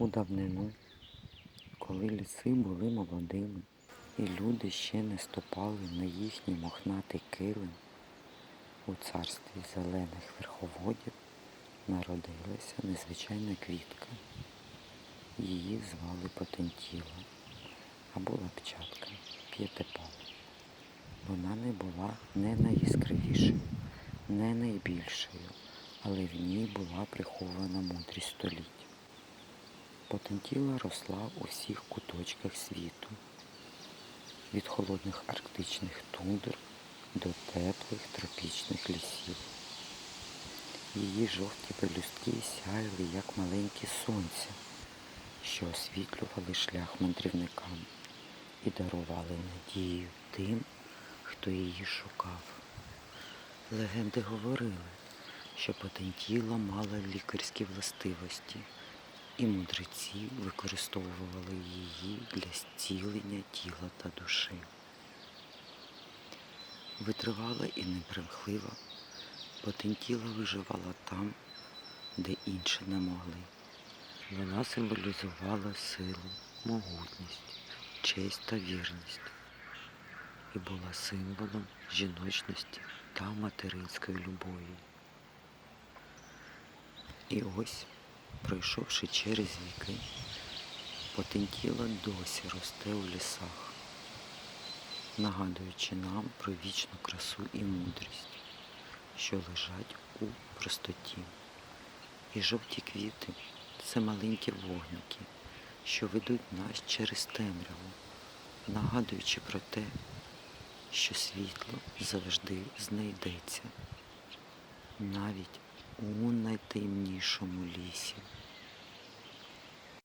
У давнину, коли ліси були молодими, і люди ще не ступали на їхній мохнатий килим, у царстві зелених верховодів народилася незвичайна квітка. Її звали Потентіла або лапчатка, п'ятипал. Вона не була не найяскравішою, не найбільшою, але в ній була прихована мудрість століть. Потентіла росла у всіх куточках світу, від холодних арктичних тундр до теплих тропічних лісів. Її жовті пелюстки сяяли, як маленькі сонця, що освітлювали шлях мандрівникам і дарували надію тим, хто її шукав. Легенди говорили, що потентіла мала лікарські властивості, і мудреці використовували її для зцілення тіла та душі. Витривала і непримхлива, потентіла виживала там, де інші не могли. Вона символізувала силу, могутність, честь та вірність і була символом жіночності та материнської любові. І ось, пройшовши через віки, потентіла досі росте у лісах, нагадуючи нам про вічну красу і мудрість, що лежать у простоті. І жовті квіти це маленькі вогники, що ведуть нас через темряву, нагадуючи про те, що світло завжди знайдеться, навіть у найтемнішому лісі.